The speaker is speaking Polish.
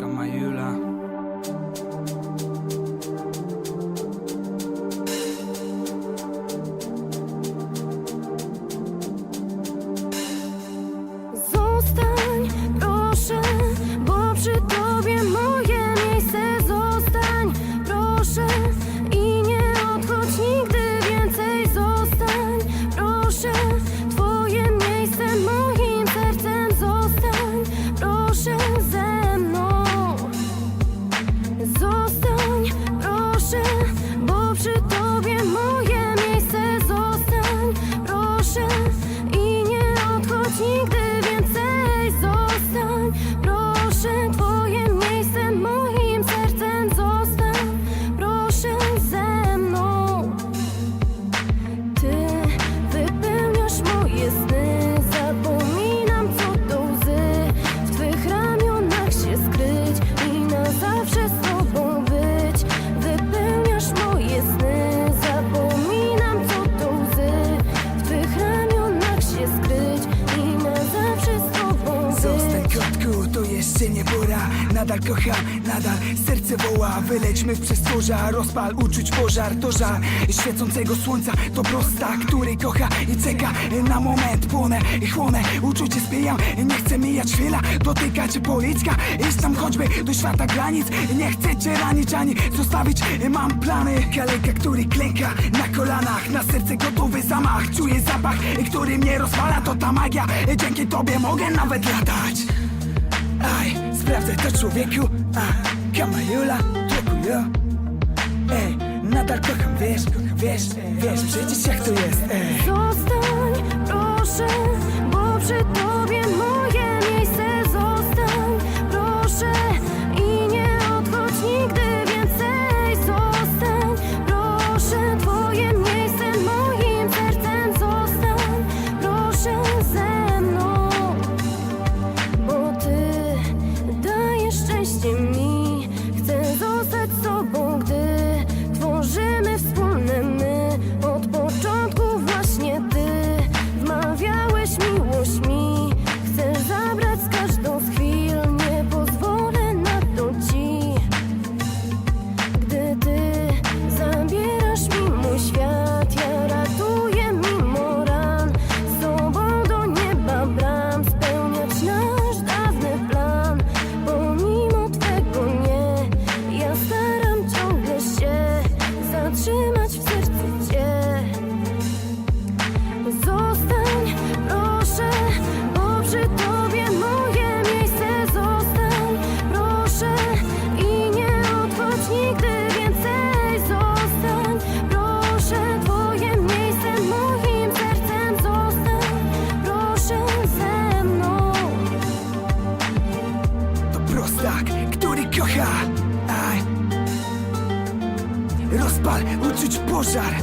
Camayula. Nadal kocham, nadal serce woła. Wylećmy w przestworza, rozpal uczuć pożar. To żar świecącego słońca To prosta, który kocha i czeka Na moment. Płonę i chłonę Uczucie spijam, nie chcę mijać chwila Dotykać policzka, iść tam choćby do świata granic. Nie chcę cię ranić ani zostawić. Mam plany, kaleka, który klęka Na kolanach, na serce gotowy zamach. Czuję zapach, który mnie rozwala. To ta magia, dzięki tobie mogę nawet latać Aj, sprawdzaj to człowieku. A, Kamajula, trokujo Ej, nadal kocham, wiesz, kocham, wiesz Wiesz przecież jak to jest, ej. Zostań, kocha Rozpal, uczuć pożar